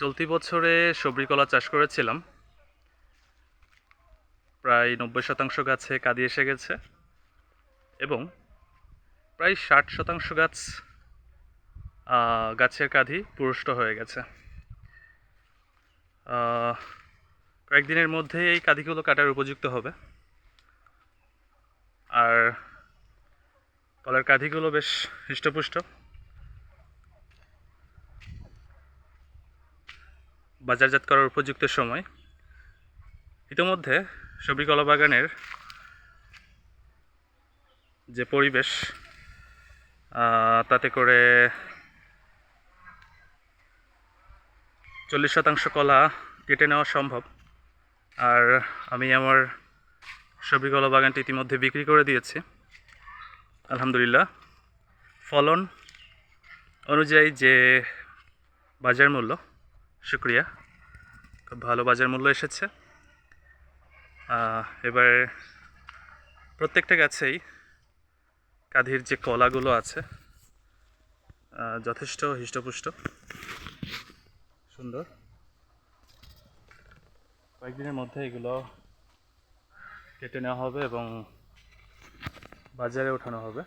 চলতি বছরে সবরি কলা চাষ করেছিলাম। প্রায় নব্বই শতাংশ গাছে কাঁদি এসে গেছে এবং প্রায় ষাট শতাংশ গাছ গাছের কাঁধি পুরুষ্ট হয়ে গেছে। কয়েকদিনের মধ্যে এই কাঁধিগুলো কাটার উপযুক্ত হবে। আর কলার কাঁধিগুলো বেশ হৃষ্টপুষ্ট। বাজারজাত করার উপযুক্ত সময়। ইতিমধ্যে সবরি কলা বাগানের যে পরিবেশ তাতে করে চল্লিশ শতাংশ কলা কেটে নেওয়া সম্ভব। আর আমি আমার সবরি কলা বাগানটি ইতিমধ্যে বিক্রি করে দিয়েছি। আলহামদুলিল্লাহ। ফলন অনুযায়ী যে বাজার মূল্য শুক্রিয়া। খুব ভালো বাজার মূল্য এসেছে। এবার প্রত্যেকটা গাছেই কাঁধির যে কলাগুলো আছে যথেষ্ট হৃষ্টপুষ্ট। সুন্দর। কয়েকদিনের মধ্যে এগুলো কেটে নেওয়া হবে এবং বাজারে ওঠানো হবে।